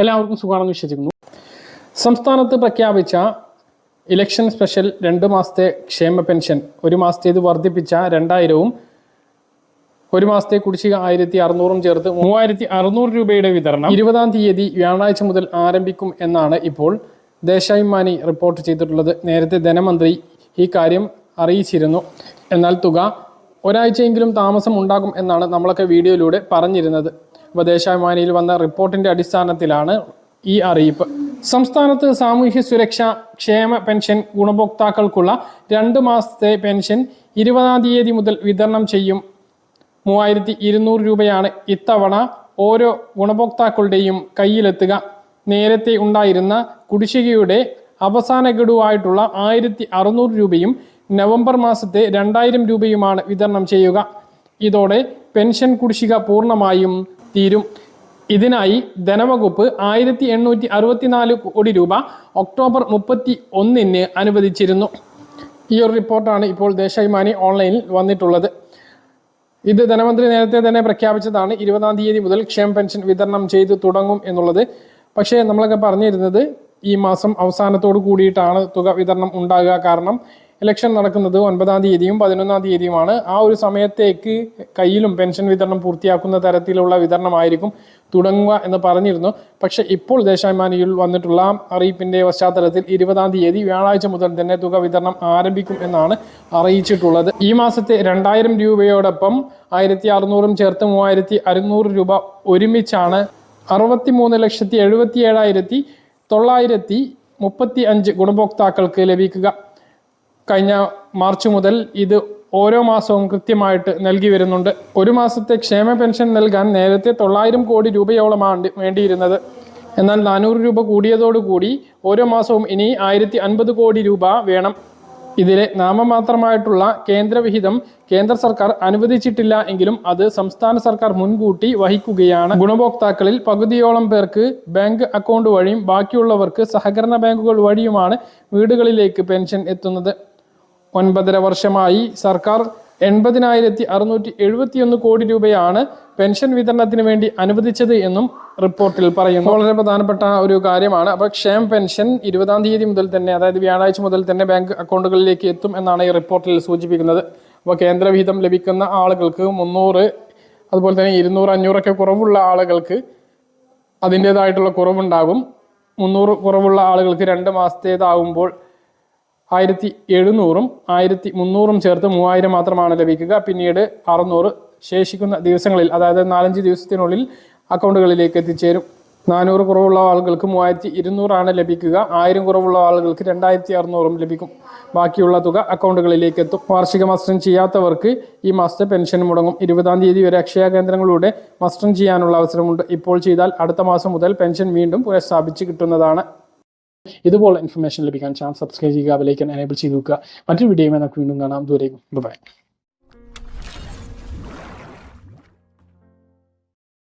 എല്ലാവർക്കും സുഖമാണെന്ന് വിശ്വസിക്കുന്നു. സംസ്ഥാനത്ത് പ്രഖ്യാപിച്ച ഇലക്ഷൻ സ്പെഷ്യൽ രണ്ട് മാസത്തെ ക്ഷേമ പെൻഷൻ ഒരു മാസത്തേത് വർദ്ധിപ്പിച്ച രണ്ടായിരവും ഒരു മാസത്തെ കുടിശ്ശിക ആയിരത്തി അറുന്നൂറും ചേർത്ത് മൂവായിരത്തി അറുന്നൂറ് രൂപയുടെ വിതരണം. ഇരുപതാം തീയതി വ്യാഴാഴ്ച മുതൽ ആരംഭിക്കും എന്നാണ് ഇപ്പോൾ ദേശാഭിമാനി റിപ്പോർട്ട് ചെയ്തിട്ടുള്ളത്. നേരത്തെ ധനമന്ത്രി ഈ കാര്യം അറിയിച്ചിരുന്നു. എന്നാൽ തുക ഒരാഴ്ചയെങ്കിലും താമസം ഉണ്ടാകും എന്നാണ് നമ്മളൊക്കെ വീഡിയോയിലൂടെ പറഞ്ഞിരുന്നത്. അപ്പോൾ ദേശാഭിമാനിയിൽ വന്ന റിപ്പോർട്ടിന്റെ അടിസ്ഥാനത്തിലാണ് ഈ അറിയിപ്പ്. സംസ്ഥാനത്ത് സാമൂഹ്യ സുരക്ഷ ക്ഷേമ പെൻഷൻ ഗുണഭോക്താക്കൾക്കുള്ള രണ്ട് മാസത്തെ പെൻഷൻ ഇരുപതാം തീയതി മുതൽ വിതരണം ചെയ്യും. മൂവായിരത്തി ഇരുന്നൂറ് രൂപയാണ് ഇത്തവണ ഓരോ ഗുണഭോക്താക്കളുടെയും കയ്യിലെത്തുക. നേരത്തെ ഉണ്ടായിരുന്ന കുടിശ്ശികയുടെ അവസാന ഗഡുവായിട്ടുള്ള ആയിരത്തി അറുന്നൂറ് രൂപയും നവംബർ മാസത്തെ രണ്ടായിരം രൂപയുമാണ് വിതരണം ചെയ്യുക. ഇതോടെ പെൻഷൻ കുടിശ്ശിക പൂർണമായും തീരും. ഇതിനായി ധനവകുപ്പ് ആയിരത്തി എണ്ണൂറ്റി അറുപത്തിനാല് കോടി രൂപ ഒക്ടോബർ മുപ്പത്തി ഒന്നിന് അനുവദിച്ചിരുന്നു. ഈ ഒരു റിപ്പോർട്ടാണ് ഇപ്പോൾ ദേശാഭിമാനി ഓൺലൈനിൽ വന്നിട്ടുള്ളത്. ഇത് ധനമന്ത്രി നേരത്തെ തന്നെ പ്രഖ്യാപിച്ചതാണ്. ഇരുപതാം തീയതി മുതൽ ക്ഷേമ പെൻഷൻ വിതരണം ചെയ്തു തുടങ്ങും എന്നുള്ളത്. പക്ഷേ നമ്മളൊക്കെ പറഞ്ഞിരുന്നത് ഈ മാസം അവസാനത്തോട് കൂടിയിട്ടാണ് തുക വിതരണം ഉണ്ടാകുക കാരണം ഇലക്ഷൻ നടക്കുന്നത് ഒൻപതാം തീയതിയും പതിനൊന്നാം തീയതിയുമാണ്. ആ ഒരു സമയത്തേക്ക് കയ്യിലും പെൻഷൻ വിതരണം പൂർത്തിയാക്കുന്ന തരത്തിലുള്ള വിതരണമായിരിക്കും തുടങ്ങുക എന്ന് പറഞ്ഞിരുന്നു. പക്ഷേ ഇപ്പോൾ ദേശാഭിമാനിയിൽ വന്നിട്ടുള്ള അറിയിപ്പിന്റെ പശ്ചാത്തലത്തിൽ ഇരുപതാം തീയതി വ്യാഴാഴ്ച മുതൽ തന്നെ തുക വിതരണം ആരംഭിക്കും എന്നാണ് അറിയിച്ചിട്ടുള്ളത്. ഈ മാസത്തെ രണ്ടായിരം രൂപയോടൊപ്പം ആയിരത്തി അറുന്നൂറും ചേർത്ത് മൂവായിരത്തി അറുന്നൂറ് രൂപ ഒരുമിച്ചാണ് അറുപത്തി മൂന്ന് ലക്ഷത്തി എഴുപത്തി ഏഴായിരത്തി തൊള്ളായിരത്തി മുപ്പത്തി അഞ്ച് ഗുണഭോക്താക്കൾക്ക് ലഭിക്കുക. കഴിഞ്ഞ മാർച്ച് മുതൽ ഇത് ഓരോ മാസവും കൃത്യമായിട്ട് നൽകി വരുന്നുണ്ട്. ഒരു മാസത്തെ ക്ഷേമ പെൻഷൻ നൽകാൻ നേരത്തെ തൊള്ളായിരം കോടി രൂപയോളമാണ് വേണ്ടിയിരുന്നത്. എന്നാൽ നാനൂറ് രൂപ കൂടിയതോടുകൂടി ഓരോ മാസവും ഇനി ആയിരത്തി അൻപത് കോടി രൂപ വേണം. ഇതിലെ നാമമാത്രമായിട്ടുള്ള കേന്ദ്രവിഹിതം കേന്ദ്ര സർക്കാർ അനുവദിച്ചിട്ടില്ല എങ്കിലും അത് സംസ്ഥാന സർക്കാർ മുൻകൂട്ടി വഹിക്കുകയാണ്. ഗുണഭോക്താക്കളിൽ പകുതിയോളം പേർക്ക് ബാങ്ക് അക്കൗണ്ട് വഴിയും ബാക്കിയുള്ളവർക്ക് സഹകരണ ബാങ്കുകൾ വഴിയുമാണ് വീടുകളിലേക്ക് പെൻഷൻ എത്തുന്നത്. ഒൻപതര വർഷമായി സർക്കാർ എൺപതിനായിരത്തി അറുന്നൂറ്റി എഴുപത്തിയൊന്ന് കോടി രൂപയാണ് പെൻഷൻ വിതരണത്തിന് വേണ്ടി അനുവദിച്ചത് എന്നും റിപ്പോർട്ടിൽ പറയുന്നു. വളരെ പ്രധാനപ്പെട്ട ഒരു കാര്യമാണ്. അപ്പോൾ ക്ഷേമ പെൻഷൻ ഇരുപതാം തീയതി മുതൽ തന്നെ അതായത് വ്യാഴാഴ്ച മുതൽ തന്നെ ബാങ്ക് അക്കൗണ്ടുകളിലേക്ക് എത്തും എന്നാണ് ഈ റിപ്പോർട്ടിൽ സൂചിപ്പിക്കുന്നത്. അപ്പോൾ കേന്ദ്രവിഹിതം ലഭിക്കുന്ന ആളുകൾക്ക് മുന്നൂറ് അതുപോലെ തന്നെ ഇരുന്നൂറ് അഞ്ഞൂറൊക്കെ കുറവുള്ള ആളുകൾക്ക് അതിന്റേതായിട്ടുള്ള കുറവുണ്ടാകും. മുന്നൂറ് കുറവുള്ള ആളുകൾക്ക് രണ്ട് മാസത്തേതാകുമ്പോൾ ആയിരത്തി എഴുന്നൂറും ആയിരത്തി മുന്നൂറും ചേർത്ത് മൂവായിരം മാത്രമാണ് ലഭിക്കുക. പിന്നീട് അറുന്നൂറ് ശേഷിക്കുന്ന ദിവസങ്ങളിൽ അതായത് നാലഞ്ച് ദിവസത്തിനുള്ളിൽ അക്കൗണ്ടുകളിലേക്ക് എത്തിച്ചേരും. നാനൂറ് കുറവുള്ള ആളുകൾക്ക് മൂവായിരത്തി ഇരുന്നൂറാണ് ലഭിക്കുക. ആയിരം കുറവുള്ള ആളുകൾക്ക് രണ്ടായിരത്തി അറുന്നൂറും ലഭിക്കും. ബാക്കിയുള്ള തുക അക്കൗണ്ടുകളിലേക്ക് എത്തും. വാർഷിക മസ്റ്റം ചെയ്യാത്തവർക്ക് ഈ മാസത്തെ പെൻഷൻ മുടങ്ങും. ഇരുപതാം തീയതി വരെ അക്ഷയ കേന്ദ്രങ്ങളിലൂടെ മസ്റ്റം ചെയ്യാനുള്ള അവസരമുണ്ട്. ഇപ്പോൾ ചെയ്താൽ അടുത്ത മാസം മുതൽ പെൻഷൻ വീണ്ടും പുനഃസ്ഥാപിച്ച് കിട്ടുന്നതാണ്. ഇതുപോലെ ഇൻഫർമേഷൻ ലഭിക്കാൻ ചാനൽ സബ്സ്ക്രൈബ് ചെയ്യുക ബെലൈക്കൻ എനേബിൾ ചെയ്ത് വെക്കുക മറ്റൊരു വീഡിയോയുമായി നമുക്ക് വീണ്ടും കാണാം. ദൂരേക്കും ബൈ